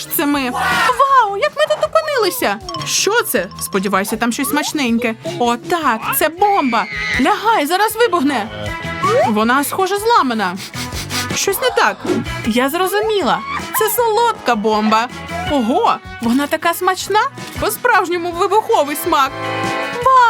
ж це ми? Вау, як ми тут опинилися? Що це? Сподіваюся, там щось смачненьке. О, так, це бомба. Лягай, зараз вибухне. Вона, схоже, зламана. Щось не так. Я зрозуміла. Це солодка бомба. Ого, вона така смачна. По-справжньому вибуховий смак. Вау!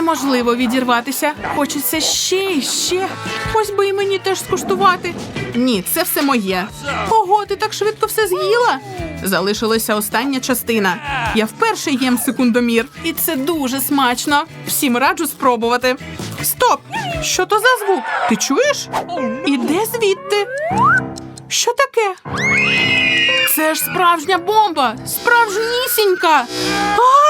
Неможливо відірватися. Хочеться ще і ще. Ось би і мені теж скуштувати. Ні, це все моє. Ого, ти так швидко все з'їла. Залишилася остання частина. Я вперше їм секундомір, і це дуже смачно. Всім раджу спробувати. Стоп! Що то за звук? Ти чуєш? Іде звідти. Що таке? Це ж справжня бомба! Справжнісінька! А!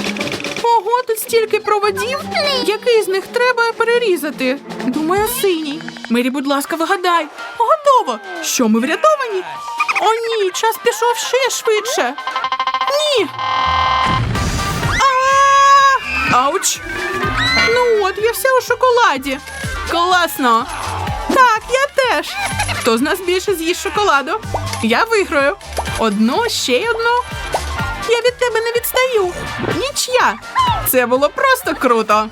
Ого, тут стільки проводів. Який з них треба перерізати? Думаю, синій. Мері, будь ласка, вигадай. Готово. Що ми врятовані? О, ні, час пішов ще швидше. Ні. Ауч! Ну от, я вся у шоколаді. Класно. Так, я теж. Хто з нас більше з'їсть шоколаду? Я виграю. Одну, ще одну. Я від тебе не відстаю. Ніч'я. Це було просто круто.